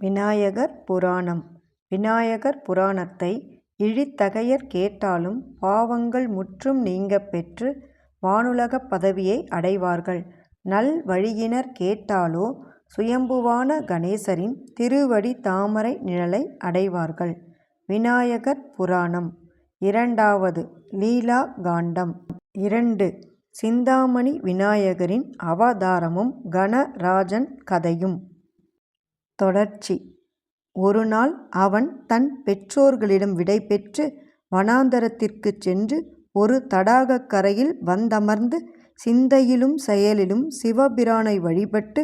விநாயகர் புராணம் விநாயகர் புராணத்தை இழித்தகையர் கேட்டாலும் பாவங்கள் முற்றும் நீங்கப் பெற்று வானுலகப் பதவியை அடைவார்கள். நல் வழியினர் கேட்டாலோ சுயம்புவான கணேசரின் திருவடி தாமரை நிழலை அடைவார்கள். விநாயகர் புராணம் இரண்டாவது லீலா காண்டம் இரண்டு சிந்தாமணி விநாயகரின் அவதாரமும் கணராஜன் கதையும். தொடர்ச்சி ஒருநாள் அவன் தன் பெற்றோர்களிடம் விடைபெற்று வனாந்தரத்திற்குச் சென்று ஒரு தடாகக் கரையில் வந்தமர்ந்து சிந்தையிலும் செயலிலும் சிவபிரானை வழிபட்டு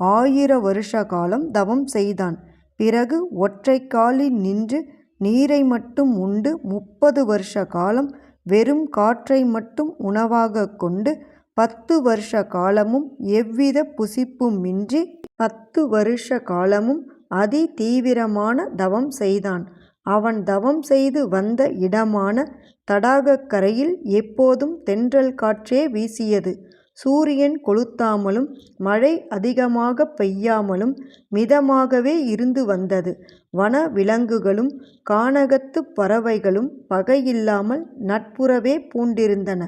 ஆயிர வருஷ காலம் தவம் செய்தான். பிறகு ஒற்றை காலில் நின்று நீரை மட்டும் உண்டு முப்பது வருஷ காலம் வெறும் காற்றை மட்டும் உணவாக கொண்டு பத்து வருஷ காலமும் எவ்வித புசிப்புமின்றி பத்து வருஷ காலமும் அதி தீவிரமான தவம் செய்தான். அவன் தவம் செய்து வந்த இடமான தடாகக் கரையில் எப்போதும் தென்றல் காற்றே வீசியது. சூரியன் கொளுத்தாமலும் மழை அதிகமாக பெய்யாமலும் மிதமாகவே இருந்து வந்தது. வன விலங்குகளும் கானகத்துப் பறவைகளும் பகையில்லாமல் நட்புறவே பூண்டிருந்தன.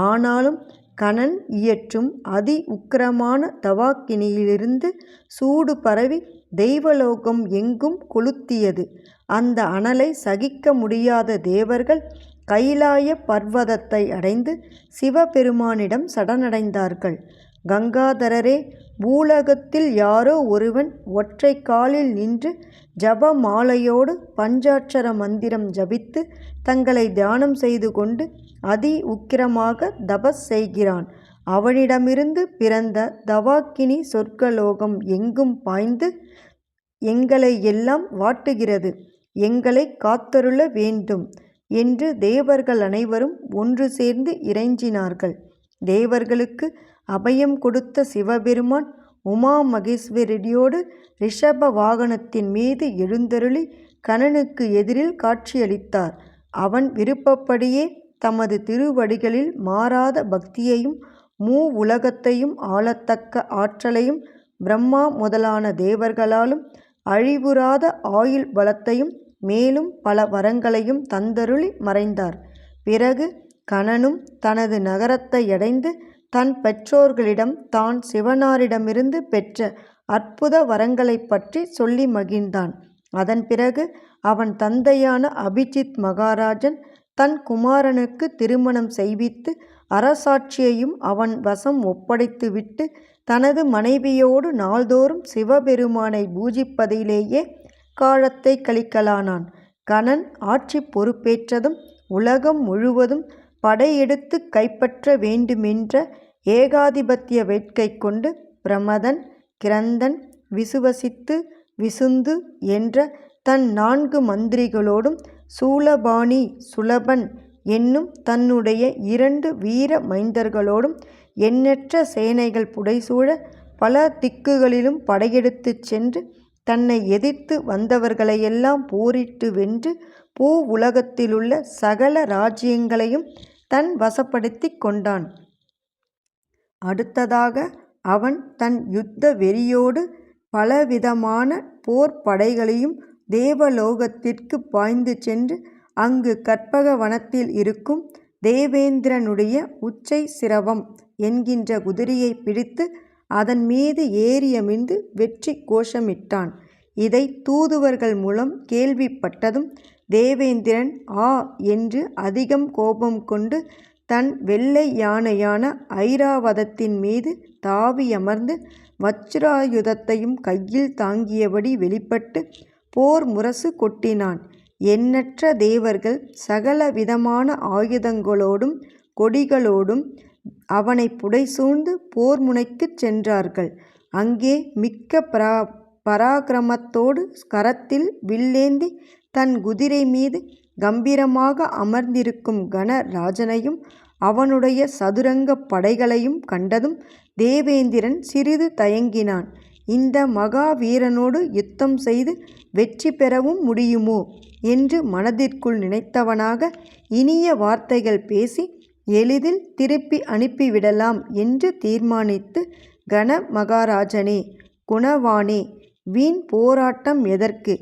ஆனாலும் கணன் இயற்றும் அதி உக்கிரமான தவாக்கினியிலிருந்து சூடு பரவி தெய்வலோகம் எங்கும் கொளுத்தியது. அந்த அனலை சகிக்க முடியாத தேவர்கள் கைலாய பர்வதத்தை அடைந்து சிவபெருமானிடம் சடனடைந்தார்கள் கங்காதரரே பூலகத்தில் யாரோ ஒருவன் ஒற்றை காலில் நின்று ஜப மாலையோடு பஞ்சாட்சர மந்திரம் ஜபித்து தங்களை தியானம் செய்து கொண்டு அதி உக்கிரமாக தபஸ் செய்கிறான். அவனிடமிருந்து பிறந்த தவாக்கினி சொர்க்கலோகம் எங்கும் பாய்ந்து எங்களை எல்லாம் வாட்டுகிறது. எங்களை காத்தருள வேண்டும் என்று தேவர்கள் அனைவரும் ஒன்று சேர்ந்து இறைஞ்சினார்கள். தேவர்களுக்கு அபயம் கொடுத்த சிவபெருமான் உமா மகேஸ்வரியோடு ரிஷப வாகனத்தின் மீது எழுந்தருளி கணனுக்கு எதிரில் காட்சியளித்தார். அவன் விருப்பப்படியே தமது திருவடிகளில் மாறாத பக்தியையும் மூ உலகத்தையும் ஆளத்தக்க ஆற்றலையும் பிரம்மா முதலான தேவர்களாலும் அழிவுறாத ஆயுள் பலத்தையும் மேலும் பல வரங்களையும் தந்தருளி மறைந்தார். பிறகு கணனும் தனது நகரத்தை அடைந்து தன் பெற்றோர்களிடம் தான் சிவனாரிடமிருந்து பெற்ற அற்புத வரங்களைப் பற்றி சொல்லி மகிழ்ந்தான். அதன் பிறகு அவன் தந்தையான அபிஜித் மகாராஜன் தன் குமாரனுக்கு திருமணம் செய்வித்து அரசாட்சியையும் அவன் வசம் ஒப்படைத்துவிட்டு தனது மனைவியோடு நாள்தோறும் சிவபெருமானை பூஜிப்பதிலேயே காலத்தை கழிக்கலானான். கணன் ஆட்சி பொறுப்பேற்றதும் உலகம் முழுவதும் படையெடுத்து கைப்பற்ற வேண்டுமென்ற ஏகாதிபத்திய வேட்கை கொண்டு பிரமதன் கிரந்தன் விசுவசித்து விசுந்து என்ற தன் நான்கு மந்திரிகளோடும் சூலபாணி சுலபன் என்னும் தன்னுடைய இரண்டு வீர மைந்தர்களோடும் எண்ணற்ற சேனைகள் புடைசூழ பல திக்குகளிலும் படையெடுத்துச் சென்று தன்னை எதிர்த்து வந்தவர்களையெல்லாம் போரிட்டு வென்று பூ உலகத்திலுள்ள சகல ராஜ்யங்களையும் தன் வசப்படுத்திக் கொண்டான். அடுத்ததாக அவன் தன் யுத்த வெறியோடு பலவிதமான போர் படைகளையும் தேவலோகத்திற்குப் பாய்ந்து சென்று அங்கு கற்பக வனத்தில் இருக்கும் தேவேந்திரனுடைய உச்சை சிரவம் என்கின்ற குதிரையைப் பிடித்து அதன் மீது ஏறியமர்ந்து வெற்றி கோஷமிட்டான். இதை தூதுவர்கள் மூலம் கேள்விப்பட்டதும் தேவேந்திரன் ஆ என்று அதிகம் கோபம் கொண்டு தன் வெள்ளை யானையான ஐராவதத்தின் மீது தாவியமர்ந்து வச்சிராயுதத்தையும் கையில் தாங்கியபடி வெளிப்பட்டு போர் முரசு கொட்டினான். எண்ணற்ற தேவர்கள் சகல விதமான ஆயுதங்களோடும் கொடிகளோடும் அவனை புடைசூழ்ந்து போர் முனைக்குச் சென்றார்கள். அங்கே மிக்க பரா பராக்கிரமத்தோடு கரத்தில் வில்லேந்தி தன் குதிரை மீது கம்பீரமாக அமர்ந்திருக்கும் கணராஜனையும் அவனுடைய சதுரங்கப் படைகளையும் கண்டதும் தேவேந்திரன் சிறிது தயங்கினான். இந்த மகா வீரனோடு யுத்தம் செய்து வெற்றி பெறவும் முடியுமோ என்று மனதிற்குள் நினைத்தவனாக இனிய வார்த்தைகள் பேசி எளிதில் திருப்பி அனுப்பிவிடலாம் என்று தீர்மானித்து கண மகாராஜனே குணவானே வீண் போராட்டம் எதற்கு?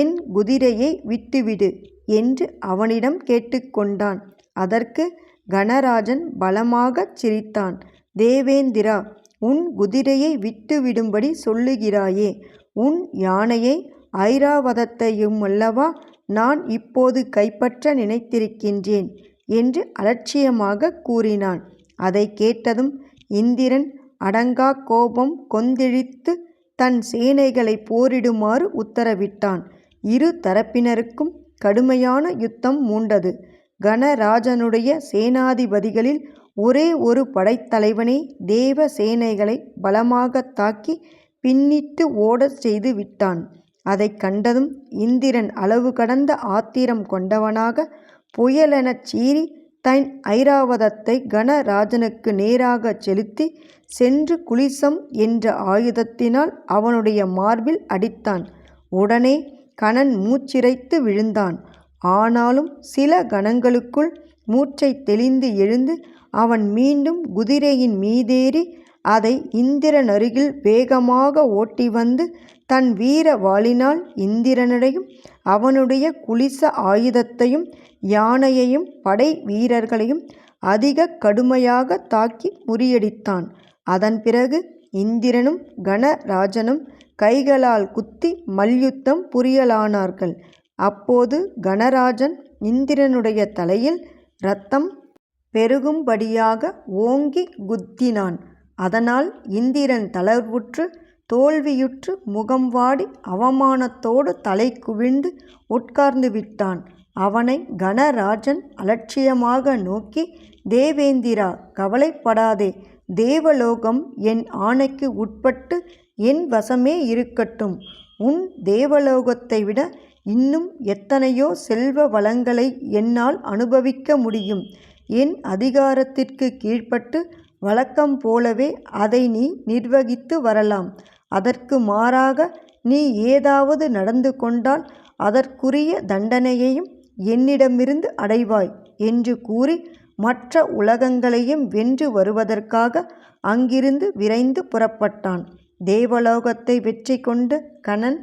என் குதிரையை விட்டுவிடு என்று அவனிடம் கேட்டுக்கொண்டான். அதற்கு கணராஜன் பலமாகச் சிரித்தான். தேவேந்திரா உன் குதிரையை விட்டுவிடும்படி சொல்லுகிறாயே. உன் யானையை ஐராவதத்தையுமல்லவா நான் இப்போது கைப்பற்ற நினைத்திருக்கின்றேன் என்று அலட்சியமாகக் கூறினான். அதைக் கேட்டதும் இந்திரன் அடங்கா கோபம் கொந்தெழித்து தன் சேனைகளை போரிடுமாறு உத்தரவிட்டான். இரு தரப்பினருக்கும் கடுமையான யுத்தம் மூண்டது. கணராஜனுடைய சேனாதிபதிகளில் ஒரே ஒரு படைத்தலைவனே தேவ சேனைகளை பலமாக தாக்கி பின்னிட்டு ஓடச் செய்து விட்டான். அதைக் கண்டதும் இந்திரன் அளவு கடந்த ஆத்திரம் கொண்டவனாக புயலெனச் சீறி தன் ஐராவதத்தை கணராஜனுக்கு நேராகச் செலுத்தி சென்று குளிசம் என்ற ஆயுதத்தினால் அவனுடைய மார்பில் அடித்தான். உடனே கணன் மூச்சிறைத்து விழுந்தான். ஆனாலும் சில கணங்களுக்குள் மூச்சை தெளிந்து எழுந்து அவன் மீண்டும் குதிரையின் மீதேறி அதை இந்திரனருகில் வேகமாக ஓட்டி வந்து தன் வீர வாளினால் இந்திரனையும் அவனுடைய குளிச ஆயுதத்தையும் யானையையும் படை வீரர்களையும் அதிக கடுமையாக தாக்கி முறியடித்தான். அதன் பிறகு இந்திரனும் கணராஜனும் கைகளால் குத்தி மல்யுத்தம் புரியலானார்கள். அப்போது கணராஜன் இந்திரனுடைய தலையில் இரத்தம் பெருகும்படியாக ஓங்கி குத்தினான். அதனால் இந்திரன் தளர்வுற்று தோல்வியுற்று முகம் வாடி அவமானத்தோடு தலை குவிந்து உட்கார்ந்து விட்டான். அவனை கணராஜன் அலட்சியமாக நோக்கி தேவேந்திரா கவலைப்படாதே. தேவலோகம் என் ஆணைக்கு உட்பட்டு என் வசமே இருக்கட்டும். உன் தேவலோகத்தை விட இன்னும் எத்தனையோ செல்வ வளங்களை என்னால் அனுபவிக்க முடியும். என் அதிகாரத்திற்கு கீழ்ப்பட்டு வழக்கம் போலவே அதை நீ நிர்வகித்து வரலாம். அதற்கு மாறாக நீ ஏதாவது நடந்து கொண்டால் அதற்குரிய தண்டனையையும் என்னிடமிருந்து அடைவாய் என்று கூறி மற்ற உலகங்களையும் வென்று வருவதற்காக அங்கிருந்து விரைந்து புறப்பட்டான். தேவலோகத்தை வெற்றி கொண்டு கணன்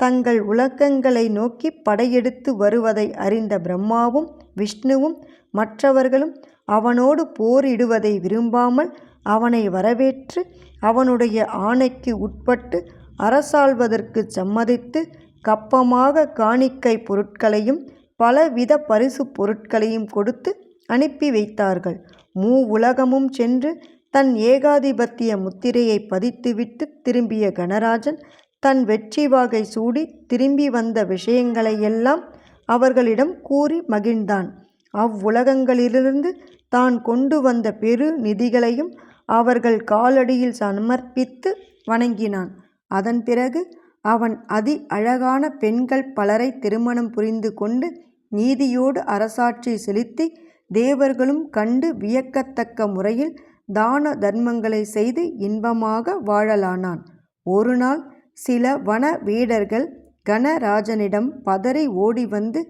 தங்கள் உலகங்களை நோக்கி படையெடுத்து வருவதை அறிந்த பிரம்மாவும் விஷ்ணுவும் மற்றவர்களும் அவனோடு போரிடுவதை விரும்பாமல் அவனை வரவேற்று அவனுடைய ஆணைக்கு உட்பட்டு அரசாள்வதற்கு சம்மதித்து கப்பமாக காணிக்கை பொருட்களையும் பலவித பரிசு பொருட்களையும் கொடுத்து அனுப்பி வைத்தார்கள். மூ உலகமும் சென்று தன் ஏகாதிபத்திய முத்திரையை பதித்துவிட்டு திரும்பிய கணராஜன் தன் வெற்றி வாகை சூடி திரும்பி வந்த விஷயங்களையெல்லாம் அவர்களிடம் கூறி மகிழ்ந்தான். அவ்வுலகங்களிலிருந்து தான் கொண்டு வந்த பெரு நிதிகளையும் அவர்கள் காலடியில் சமர்ப்பித்து வணங்கினான். அதன் பிறகு அவன் அதி அழகான பெண்கள் பலரை திருமணம் புரிந்து கொண்டு நீதியோடு அரசாட்சி செலுத்தி தேவர்களும் கண்டு வியக்கத்தக்க முறையில் தான தர்மங்களை செய்து இன்பமாக வாழலானான். ஒரு நாள் சில வன வீடர்கள் கணராஜனிடம் பதறி ஓடி வந்து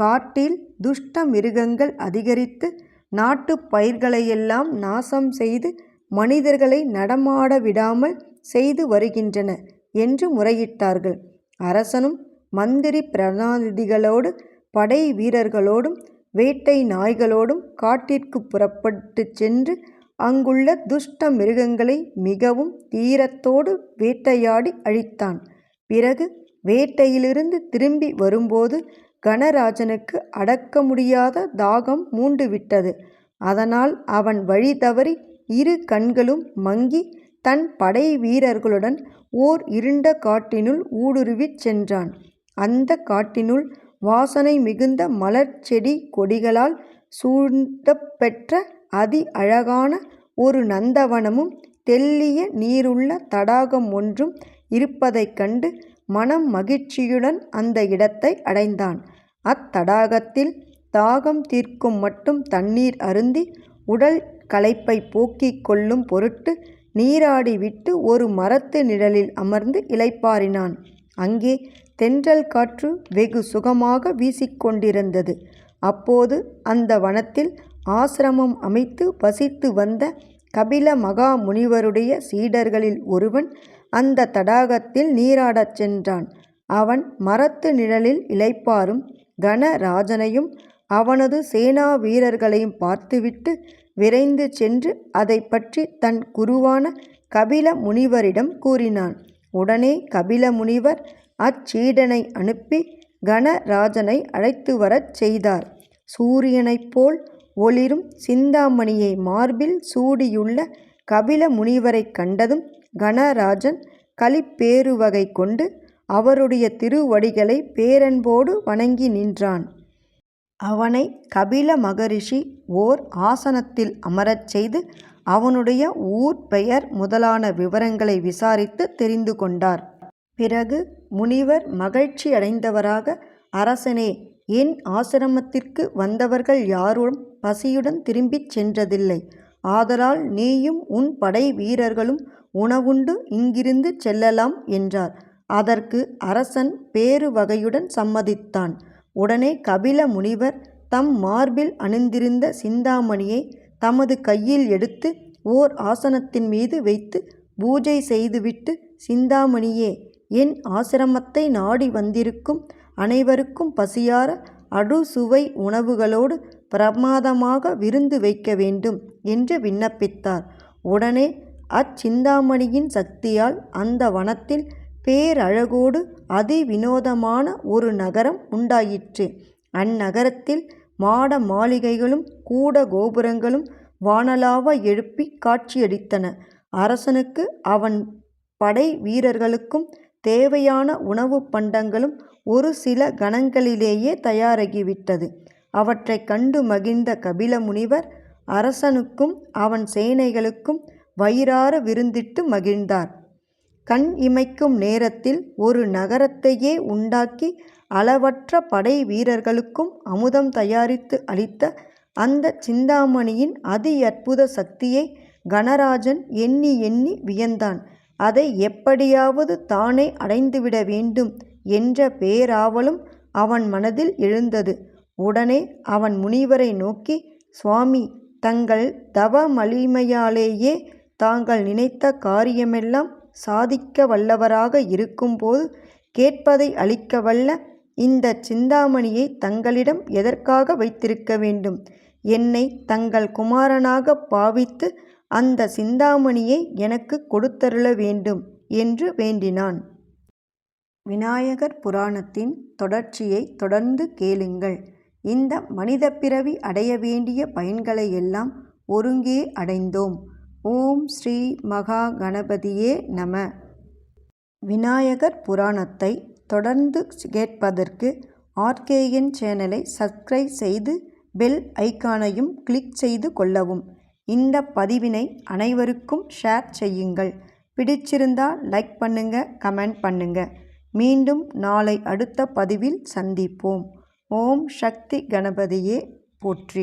காட்டில் துஷ்ட மிருகங்கள் அதிகரித்து நாட்டுப் பயிர்களையெல்லாம் நாசம் செய்து மனிதர்களை நடமாட விடாமல் செய்து வருகின்றன என்று முறையிட்டார்கள். அரசனும் மந்திரி பிரதிநிதிகளோடு படை வீரர்களோடும் வேட்டை நாய்களோடும் காட்டிற்கு புறப்பட்டு சென்று அங்குள்ள துஷ்ட மிருகங்களை மிகவும் தீரத்தோடு வேட்டையாடி அழித்தான். பிறகு வேட்டையிலிருந்து திரும்பி வரும்போது கணராஜனுக்கு அடக்க முடியாத தாகம் மூண்டுவிட்டது. அதனால் அவன் வழி தவறி இரு கண்களும் மங்கி தன் படை வீரர்களுடன் ஓர் இருண்ட காட்டினுள் ஊடுருவிச் சென்றான். அந்த காட்டினுள் வாசனை மிகுந்த மலர் செடி கொடிகளால் சூழ்ந்தப்பெற்ற அதி அழகான ஒரு நந்தவனமும் தெள்ளிய நீருள்ள தடாகம் ஒன்றும் இருப்பதைக் கண்டு மனம் மகிழ்ச்சியுடன் அந்த இடத்தை அடைந்தான். அத்தடாகத்தில் தாகம் தீர்க்கும் மட்டும் தண்ணீர் அருந்தி உடல் களைப்பை போக்கிக் கொள்ளும் பொருட்டு நீராடி விட்டு ஒரு மரத்து நிழலில் அமர்ந்து இளைப்பாறினான். அங்கே தென்றல் காற்று வெகு சுகமாக வீசிக்கொண்டிருந்தது. அப்போது அந்த வனத்தில் ஆசிரமம் அமைத்து வசித்து வந்த கபில மகா முனிவருடைய சீடர்களில் ஒருவன் அந்த தடாகத்தில் நீராடச் சென்றான். அவன் மரத்து நிழலில் இளைப்பாறும் கனராஜனையும் அவனது சேனா வீரர்களையும் பார்த்துவிட்டு விரைந்து சென்று அதை பற்றி தன் குருவான கபில முனிவரிடம் கூறினான். உடனே கபில முனிவர் அச்சீடனை அனுப்பி கனராஜனை அழைத்து வரச் செய்தார். சூரியனைப் போல் ஒளிரும் சிந்தாமணியை மார்பில் சூடியுள்ள கபில முனிவரைக் கண்டதும் கணராஜன் களிப்பேருவகை கொண்டு அவருடைய திருவடிகளைப் பேரன்போடு வணங்கி நின்றான். அவனை கபில மகரிஷி ஓர் ஆசனத்தில் அமரச் செய்து அவனுடைய ஊர் பெயர் முதலான விவரங்களை விசாரித்து தெரிந்து கொண்டார். பிறகு முனிவர் மகிழ்ச்சி அடைந்தவராக அரசனே என் ஆசிரமத்திற்கு வந்தவர்கள் யாரும் பசியுடன் திரும்பிச் சென்றதில்லை. ஆதலால் நீயும் உன் படை வீரர்களும் உணவுண்டு இங்கிருந்து செல்லலாம் என்றார். அதற்கு அரசன் பேருவகையுடன் சம்மதித்தான். உடனே கபில முனிவர் தம் மார்பில் அணிந்திருந்த சிந்தாமணியை தமது கையில் எடுத்து ஓர் ஆசனத்தின் மீது வைத்து பூஜை செய்துவிட்டு சிந்தாமணியே என் ஆசிரமத்தை நாடி வந்திருக்கும் அனைவருக்கும் பசியார அறுசுவை உணவுகளோடு பிரமாதமாக விருந்து வைக்க வேண்டும் என்று விண்ணப்பித்தார். உடனே அச்சிந்தாமணியின் சக்தியால் அந்த வனத்தில் பேரழகோடு அதிவினோதமான ஒரு நகரம் உண்டாயிற்று. அந்நகரத்தில் மாட மாளிகைகளும் கூட கோபுரங்களும் வானலாவ எழுப்பிக் காட்சியளித்தன. அரசனுக்கு அவன் படை வீரர்களுக்கும் தேவையான உணவுப் பண்டங்களும் ஒரு சில கணங்களிலேயே தயாராகிவிட்டது. அவற்றைக் கண்டு மகிழ்ந்த கபில முனிவர் அரசனுக்கும் அவன் சேனைகளுக்கும் வயிறார விருந்திட்டு மகிழ்ந்தார். கண் இமைக்கும் நேரத்தில் ஒரு நகரத்தையே உண்டாக்கி அளவற்ற படை வீரர்களுக்கும் அமுதம் தயாரித்து அளித்த அந்த சிந்தாமணியின் அதி அற்புத சக்தியை கணராஜன் எண்ணி எண்ணி வியந்தான். அதை எப்படியாவது தானே அடைந்துவிட வேண்டும் என்ற பேராவலும் அவன் மனதில் எழுந்தது. உடனே அவன் முனிவரை நோக்கி சுவாமி தங்கள் தவ மலிமையாலேயே தாங்கள் நினைத்த காரியமெல்லாம் சாதிக்க வல்லவராக இருக்கும்போது கேட்பதை அளிக்கவல்ல இந்த சிந்தாமணியை தங்களிடம் எதற்காக வைத்திருக்க வேண்டும்? என்னை தங்கள் குமாரனாகப் பாவித்து அந்த சிந்தாமணியை எனக்கு கொடுத்தருள வேண்டும் என்று வேண்டினான். விநாயகர் புராணத்தின் தொடர்ச்சியைத் தொடர்ந்து கேளுங்கள். இந்த மனிதப் பிறவி அடைய வேண்டிய பயன்களை எல்லாம் ஒருங்கே அடைந்தோம். ஓம் ஸ்ரீ மகா கணபதியே நம. விநாயகர் புராணத்தை தொடர்ந்து கேட்பதற்கு ஆர்கேஎன் சேனலை சப்ஸ்கிரைப் செய்து பெல் ஐகானையும் கிளிக் செய்து கொள்ளவும். இந்த பதிவினை அனைவருக்கும் ஷேர் செய்யுங்கள். பிடிச்சிருந்தால் லைக் பண்ணுங்க கமெண்ட் பண்ணுங்க. மீண்டும் நாளை அடுத்த பதிவில் சந்திப்போம். ஓம் சக்தி கணபதியே போற்றி.